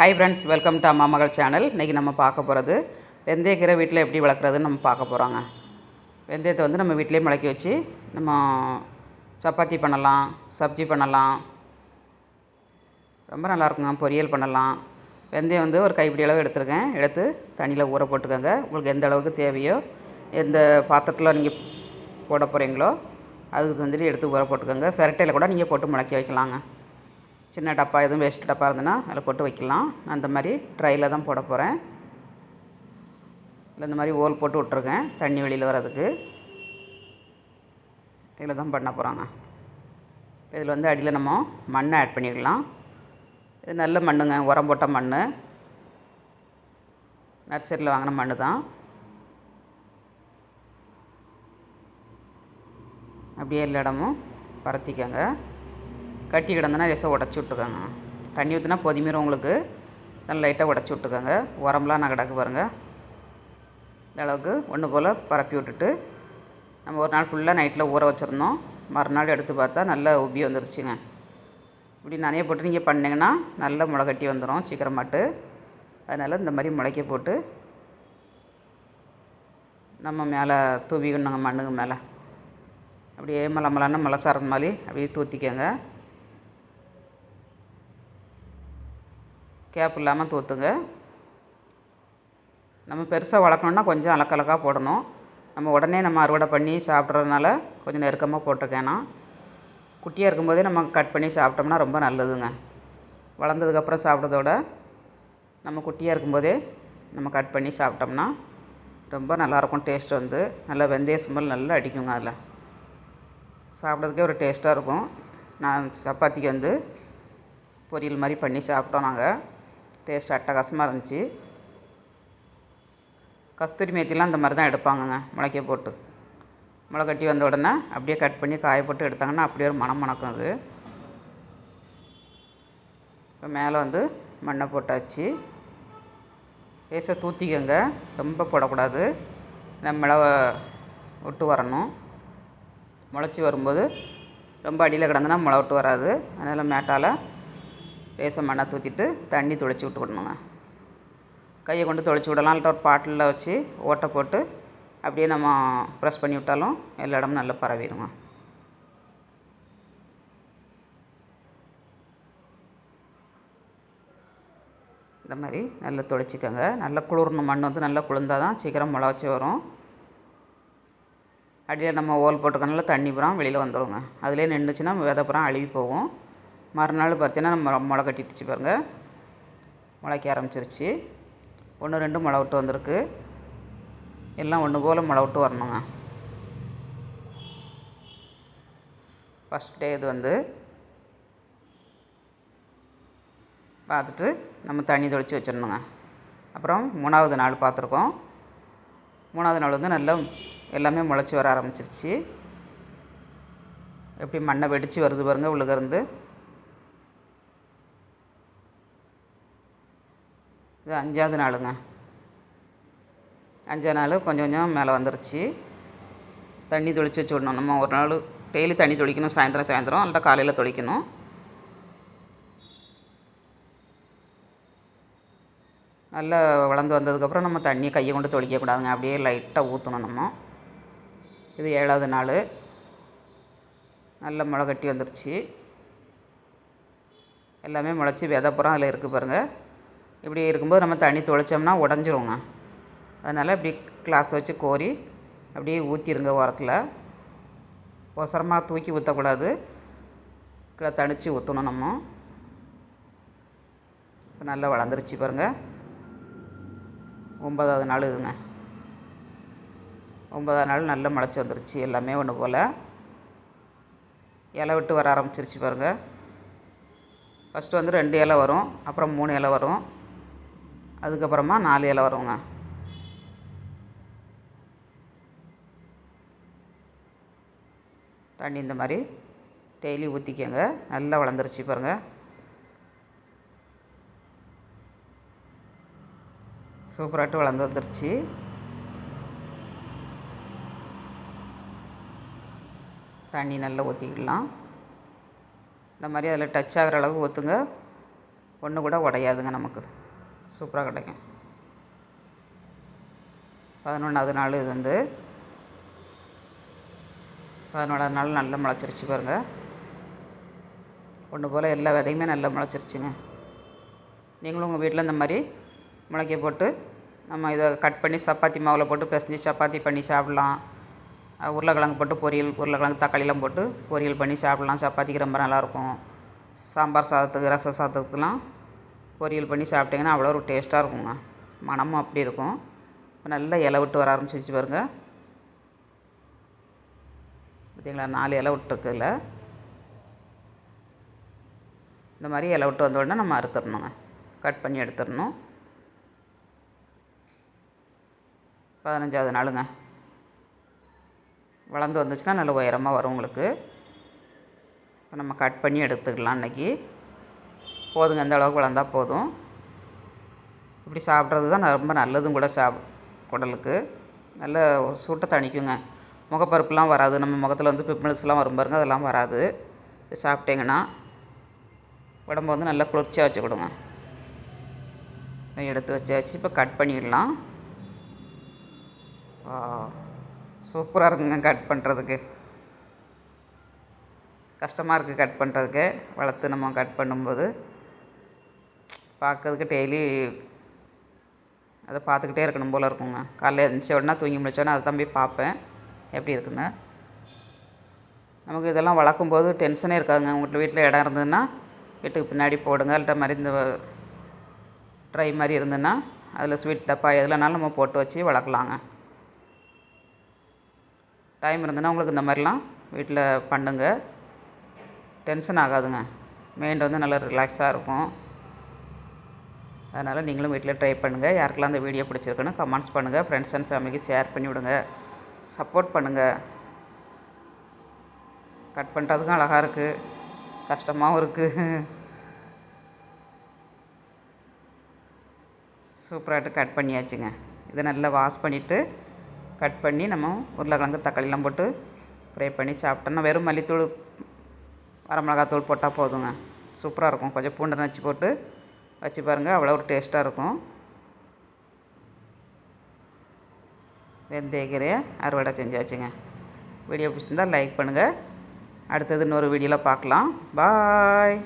Hi friends welcome to அம்மா மகள் channel இன்றைக்கி நம்ம பார்க்க போகிறது வெந்தயக்கீரை வீட்டில் எப்படி வளர்க்குறதுன்னு நம்ம பார்க்க போகிறோங்க வெந்தயத்தை வந்து நம்ம வீட்டிலே முளைக்க வச்சு நம்ம சப்பாத்தி பண்ணலாம் சப்ஜி பண்ணலாம். ரொம்ப நல்லாயிருக்குங்க பொரியல் பண்ணலாம். வெந்தயம் வந்து ஒரு கைப்பிடி அளவு எடுத்துருக்கேன். எடுத்து தண்ணியில் ஊற போட்டுக்கோங்க. உங்களுக்கு எந்த அளவுக்கு தேவையோ எந்த பாத்திரத்தில் நீங்கள் போட போகிறீங்களோ அதுக்கு வந்துட்டு எடுத்து ஊற போட்டுக்கோங்க. சிரட்டையில் கூட நீங்கள் போட்டு முளைக்க வைக்கலாங்க. சின்ன டப்பா எதுவும் வேஸ்ட் டப்பா இருந்ததுன்னா அதில் போட்டு வைக்கலாம். நான் அந்த மாதிரி ட்ரையில் தான் போட போகிறேன் இல்லை இந்த மாதிரி ஓல் போட்டு விட்ருக்கேன் தண்ணி வெளியில் வர்றதுக்கு. இதில் தான் பண்ண போகிறாங்க இதில் வந்து அடியில் நம்ம மண்ணை ஆட் பண்ணிக்கலாம். இது நல்ல மண்ணுங்க உரம் போட்ட மண் நர்சரியில் வாங்கின மண் தான். அப்படியே எல்லா இடமும் பரத்திக்கங்க. கட்டி கிடந்தனா லேசாக உடச்சி விட்டுக்கோங்க. தண்ணி ஊற்றினா பொதிமீரும் உங்களுக்கு நல்லா லைட்டாக உடச்சி விட்டுக்கோங்க. உரம்லாம் நான் கிடக்கு பாருங்கள் இந்த அளவுக்கு ஒன்று போல் பரப்பி விட்டுட்டு நம்ம ஒரு நாள் ஃபுல்லாக நைட்டில் ஊற வச்சுருந்தோம். மறுநாள் எடுத்து பார்த்தா நல்லா உப்பி வந்துருச்சுங்க. இப்படி நனைய போட்டு நீங்கள் பண்ணிங்கன்னா நல்லா முளை கட்டி வந்துடும் சீக்கிரமாட்டு. அதனால் இந்த மாதிரி முளைக்க போட்டு நம்ம மேலே தூவிக்கணுங்க மண்ணுக்கு மேலே. அப்படியே மலை மலைன்னு மலை சாரம் மாதிரி அப்படியே தூத்திக்கோங்க. கேப் இல்லாமல் தூத்துங்க. நம்ம பெருசாக வளர்க்கணுன்னா கொஞ்சம் அலக்கலக்காக போடணும். நம்ம உடனே நம்ம அறுவடை பண்ணி சாப்பிட்றதுனால கொஞ்சம் நெருக்கமாக போட்டிருக்கேன்னா குட்டியாக இருக்கும்போதே நம்ம கட் பண்ணி சாப்பிட்டோம்னா ரொம்ப நல்லதுங்க. வளர்ந்ததுக்கப்புறம் சாப்பிட்றதோட நம்ம குட்டியாக இருக்கும்போதே நம்ம கட் பண்ணி சாப்பிட்டோம்னா ரொம்ப நல்லாயிருக்கும் டேஸ்ட் வந்து நல்லா வெந்தய சும்மல் நல்லா அடிக்குங்க அதில். சாப்பிட்றதுக்கே ஒரு டேஸ்ட்டாக இருக்கும். நான் சப்பாத்திக்கு வந்து பொரியல் மாதிரி பண்ணி சாப்பிட்டோம் நாங்கள் டேஸ்ட் அட்டகாசமாக இருந்துச்சு. கஸ்தூரி மேத்திலாம் அந்த மாதிரி தான் எடுப்பாங்கங்க முளைக்க போட்டு. முளை கட்டி வந்த உடனே அப்படியே கட் பண்ணி காய போட்டு எடுத்தாங்கன்னா அப்படியே ஒரு மணம் மணக்கும் அது. இப்போ மேலே வந்து மண்ணை போட்டாச்சு. லேசாக தூத்திக்கங்க ரொம்ப போடக்கூடாது. மிளக விட்டு வரணும். முளைச்சி வரும்போது ரொம்ப அடியில் கிடந்துனா முளை விட்டு வராது. அதனால் மேட்டால் லேசாக மண்ணை தூற்றிட்டு தண்ணி துளைச்சி விட்டு விடணுங்க கையை கொண்டு தொளிச்சு விடலாம். இல்லை ஒரு பாட்டிலில் வச்சு ஓட்டை போட்டு அப்படியே நம்ம ப்ரெஸ் பண்ணி விட்டாலும் எல்லா இடமும் நல்லா பரவிடுங்க. இந்த மாதிரி நல்லா தொளிச்சிக்கோங்க. நல்லா குளிரணும் மண் வந்து நல்லா குளிர்ந்தால் தான் சீக்கிரம் முளைச்சி வரும். அடியில் நம்ம ஓல் போட்டுக்கனால தண்ணி புறம் வெளியில் வந்துடுங்க அதிலே நின்றுச்சுன்னா விதை புறம் போகும். மறுநாள் பார்த்தீங்கன்னா நம்ம முளை கட்டிட்டுச்சு பாருங்கள் முளைக்க ஆரம்பிச்சிருச்சு. ஒன்று ரெண்டு முளை விட்டு வந்திருக்கு. எல்லாம் ஒன்று போல் முளை விட்டு வரணுங்க. ஃபஸ்ட் டே இது வந்து பார்த்துட்டு நம்ம தண்ணி தொளிச்சு வச்சிடணுங்க. அப்புறம் மூணாவது நாள் பார்த்துருக்கோம். மூணாவது நாள் வந்து நல்லா எல்லாமே முளைச்சி வர ஆரம்பிச்சிருச்சு. எப்படி மண்ணை வெடித்து வருது பாருங்கள் உள்ளுக்கருந்து இது அஞ்சாவது நாளுங்க. அஞ்சாவது நாள் கொஞ்சம் கொஞ்சம் மேலே வந்துருச்சு. தண்ணி தொளிச்சு வச்சு விடணும் நம்ம ஒரு நாள் டெய்லி தண்ணி தொளிக்கணும். சாயந்தரம் சாயந்தரம். இல்லை காலையில் தொளிக்கணும். நல்லா வளர்ந்து வந்ததுக்கப்புறம் நம்ம தண்ணியை கையை கொண்டு தொளிக்கக்கூடாதுங்க. அப்படியே லைட்டாக ஊற்றணும் நம்ம. இது ஏழாவது நாள். நல்ல முளை கட்டி வந்துருச்சு. எல்லாமே முளைச்சி விதப்புறம் அதில் இருக்குது பாருங்கள் இப்படி இருக்கும்போது நம்ம தண்ணி தொளிச்சோம்னா உடஞ்சிருங்க. அதனால் இப்படி கிளாஸ் வச்சு கோரி அப்படியே ஊற்றிடுங்க உரத்தில் ஒசரமாக தூக்கி ஊற்றக்கூடாது கீழே தணித்து ஊற்றணும் நம்ம. இப்போ நல்லா வளர்ந்துருச்சு பாருங்கள் ஒன்பதாவது நாள் இதுங்க. ஒன்பதாவது நாள் நல்லா முளைச்சி வந்துருச்சு எல்லாமே ஒன்று போல். இலை விட்டு வர ஆரம்பிச்சிருச்சு பாருங்கள் ஃபஸ்ட்டு வந்து ரெண்டு இலை வரும் அப்புறம் மூணு இலை வரும். அதுக்கப்புறமா நாலு இலை வருங்க. தண்ணி இந்த மாதிரி டெய்லி ஊற்றிக்கங்க நல்லா வளர்ந்துருச்சு பாருங்கள் சூப்பராகிட்டு வளர்ந்து வந்துருச்சு. தண்ணி நல்லா ஊற்றிக்கிடலாம் இந்த மாதிரி அதில் டச் ஆகிற அளவுக்கு ஊற்றுங்க ஒன்று கூட உடையாதுங்க நமக்கு. சூப்பராக கிடைக்கும். பதினொன்றாவது நாள் இது வந்து. பதினோராவது நாள் நல்லா முளைச்சிருச்சு பாருங்கள் ஒன்று போல் எல்லா விதையுமே நல்லா முளைச்சிருச்சுங்க. நீங்களும் உங்கள் வீட்டில் இந்த மாதிரி முளைக்க போட்டு நம்ம இதை கட் பண்ணி சப்பாத்தி மாவில் போட்டு பிசைஞ்சு சப்பாத்தி பண்ணி சாப்பிட்லாம். உருளைக்கிழங்கு போட்டு பொரியல் உருளைக்கிழங்கு தக்காளிலாம் போட்டு பொரியல் பண்ணி சாப்பிட்லாம். சப்பாத்திக்கு ரொம்ப நல்லாயிருக்கும் சாம்பார் சாதத்துக்கு ரச சாதத்துக்குலாம் பொரியல் பண்ணி சாப்பிட்டிங்கன்னா அவ்வளோ ஒரு டேஸ்ட்டாக இருக்குங்க. மணமும் அப்படி இருக்கும். இப்போ நல்லா இலை விட்டு வர ஆரம்பிச்சிச்சு பாருங்க. பார்த்தீங்களா? நாலு இலை விட்டுருக்குல்ல இந்த மாதிரி இலை விட்டு வந்த உடனே நம்ம அறுத்துடணுங்க. கட் பண்ணி எடுத்துடணும். பதினஞ்சாவது நாளுங்க. வளர்ந்து வந்துச்சுன்னா நல்ல உயரமாக வரும் உங்களுக்கு. இப்போ நம்ம கட் பண்ணி எடுத்துக்கலாம் இன்றைக்கி போதுங்க இந்த அளவுக்கு வளர்ந்தா போதும். இப்படி சாப்பிட்றது தான் ரொம்ப நல்லதும் கூட சாப் உடலுக்கு. நல்ல சூட்டை தணிக்குங்க. முகப்பருப்புலாம் வராது. நம்ம முகத்தில் வந்து பிம்பிள்ஸ்லாம் வரும் பாருங்க அதெல்லாம் வராது. சாப்பிட்டீங்கன்னா உடம்பு வந்து நல்லா குளிர்ச்சியாக வச்சுக்கிடுங்க. எடுத்து வச்சாச்சு. இப்போ கட் பண்ணிடலாம். சூப்பராக இருக்குங்க கட் பண்ணுறதுக்கு கஷ்டமாக இருக்குது கட் பண்ணுறதுக்கு வளர்த்து நம்ம கட் பண்ணும்போது. பார்க்கறதுக்கு டெய்லி அதை பார்த்துக்கிட்டே இருக்கணும் போல் இருக்குங்க. காலையில் எழுந்திரிச்ச உடனே தூங்கி முடிச்சோடனே அதை தான் போய் பார்ப்பேன். எப்படி இருக்குன்னு. நமக்கு இதெல்லாம் வளர்க்கும்போது டென்ஷனே இருக்காதுங்க. உங்கள் வீட்டில் இடம் இருந்ததுன்னா வீட்டுக்கு பின்னாடி போடுங்க. இல்லட்ட மாதிரி இந்த ட்ரை மாதிரி இருந்ததுன்னா அதில் ஸ்வீட் டப்பா எதுலனாலும் நம்ம போட்டு வச்சு வளர்க்கலாங்க. டைம் இருந்ததுன்னா உங்களுக்கு இந்த மாதிரிலாம் வீட்டில் பண்ணுங்க. டென்ஷன் ஆகாதுங்க. மைண்ட் வந்து நல்லா ரிலாக்ஸாக இருக்கும். அதனால் நீங்களும் வீட்டில் ட்ரை பண்ணுங்கள் யாருக்கெல்லாம் அந்த வீடியோ பிடிச்சிருக்குன்னு கமெண்ட்ஸ் பண்ணுங்கள் ஃப்ரெண்ட்ஸ் அண்ட் ஃபேமிலிக்கு ஷேர் பண்ணி விடுங்க. சப்போர்ட் பண்ணுங்கள் கட் பண்ணுறதுக்கும் அழகாக இருக்குது கஷ்டமாகவும் இருக்குது சூப்பராகிட்டு கட் பண்ணியாச்சுங்க. இதை நல்லா வாஷ் பண்ணிவிட்டு கட் பண்ணி நம்ம உருளைக்கிழங்கு தக்காளிலாம் போட்டு ஃப்ரை பண்ணி சாப்பிட்டோம்னா வெறும் மல்லித்தூள் வரமிளகாத்தூள் போட்டால் போதுங்க. சூப்பராக இருக்கும். கொஞ்சம் பூண்டை நச்சு போட்டு வச்சு பாருங்கள் அவ்வளோ ஒரு டேஸ்ட்டாக இருக்கும். வெந்தயக்கீரையை அறுவடை செஞ்சாச்சுங்க. வீடியோ பிடிச்சிருந்தால் லைக் பண்ணுங்கள் அடுத்தது இன்னொரு வீடியோவில் பார்க்கலாம் பாய்